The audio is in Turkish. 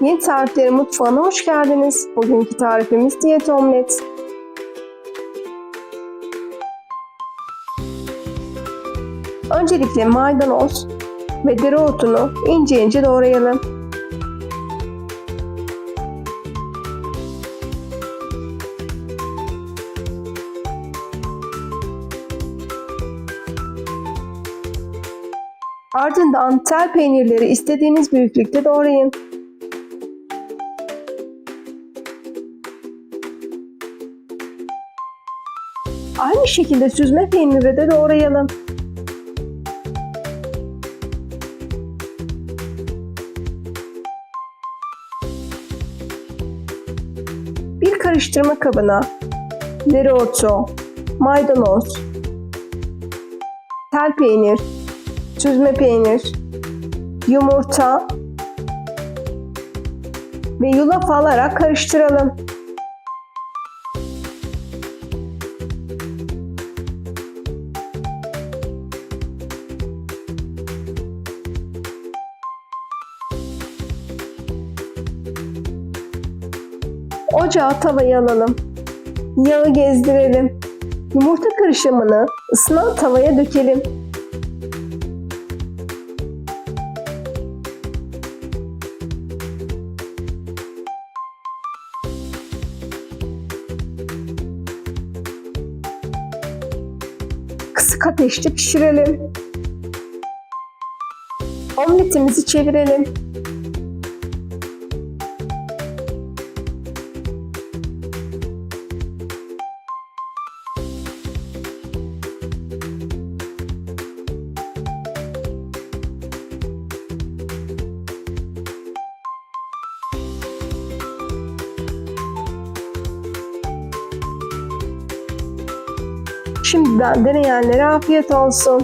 Yeni Tarifleri Mutfağı'na hoş geldiniz. Bugünkü tarifimiz diyet omlet. Öncelikle maydanoz ve dereotunu ince ince doğrayalım. Ardından tel peynirleri istediğiniz büyüklükte doğrayın. Aynı şekilde süzme peyniri de doğrayalım. Bir karıştırma kabına dereotu, maydanoz, tel peynir, süzme peynir, yumurta ve yulaf alarak karıştıralım. Ocağa tavayı alalım. Yağı gezdirelim. Yumurta karışımını ısınan tavaya dökelim. Kısık ateşte pişirelim. Omletimizi çevirelim. Şimdiden deneyenlere afiyet olsun.